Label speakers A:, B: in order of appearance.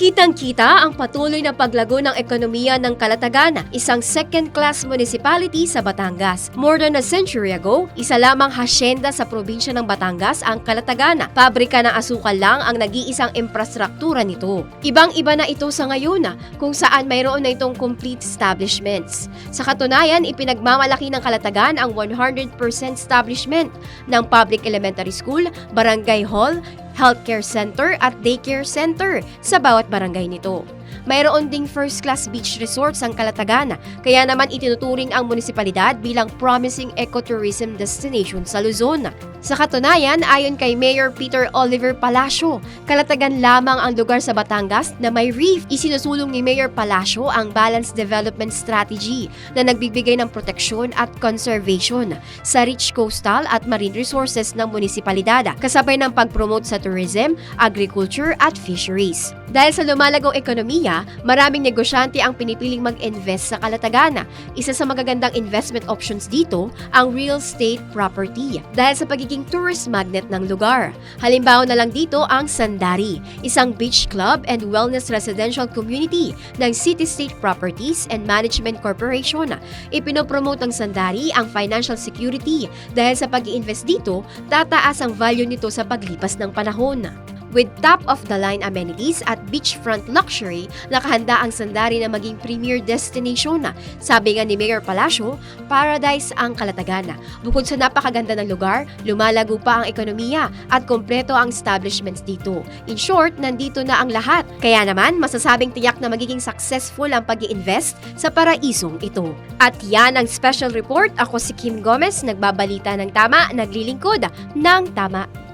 A: Kitang-kita ang patuloy na paglago ng ekonomiya ng Calatagan, isang second-class municipality sa Batangas. More than a century ago, isa lamang hasyenda sa probinsya ng Batangas ang Calatagan. Pabrika ng asukal lang ang nag-iisang infrastruktura nito. Ibang-iba na ito sa ngayon kung saan mayroon na itong complete establishments. Sa katunayan, ipinagmamalaki ng Calatagan ang 100% establishment ng public elementary school, barangay hall, healthcare center at daycare center sa bawat barangay nito. Mayroon ding first-class beach resorts ang Calatagan, kaya naman itinuturing ang munisipalidad bilang promising ecotourism destination sa Luzon. Sa katunayan, ayon kay Mayor Peter Oliver Palacio, Calatagan lamang ang lugar sa Batangas na may reef. Isinusulong ni Mayor Palacio ang balanced development strategy na nagbibigay ng proteksyon at conservation sa rich coastal at marine resources ng munisipalidad, kasabay ng pag-promote sa tourism, agriculture at fisheries. Dahil sa lumalagong ekonomiya, maraming negosyante ang pinipiling mag-invest sa Calatagan. Isa sa magagandang investment options dito ang real estate property dahil sa pagiging tourist magnet ng lugar. Halimbawa na lang dito ang Sandari, isang beach club and wellness residential community ng City State Properties and Management Corporation. Ipinopromote ng Sandari ang financial security dahil sa pag invest dito, tataas ang value nito sa paglipas ng panahon. With top-of-the-line amenities at beachfront luxury, nakahanda ang Sandari na maging premier destination. Sabi nga ni Mayor Palacio, paradise ang Kalatagan. Bukod sa napakaganda ng lugar, lumalago pa ang ekonomiya at kompleto ang establishments dito. In short, nandito na ang lahat. Kaya naman, masasabing tiyak na magiging successful ang pag invest sa paraisong ito. At yan ang special report. Ako si Kim Gomez, nagbabalita ng tama, naglilingkod ng tama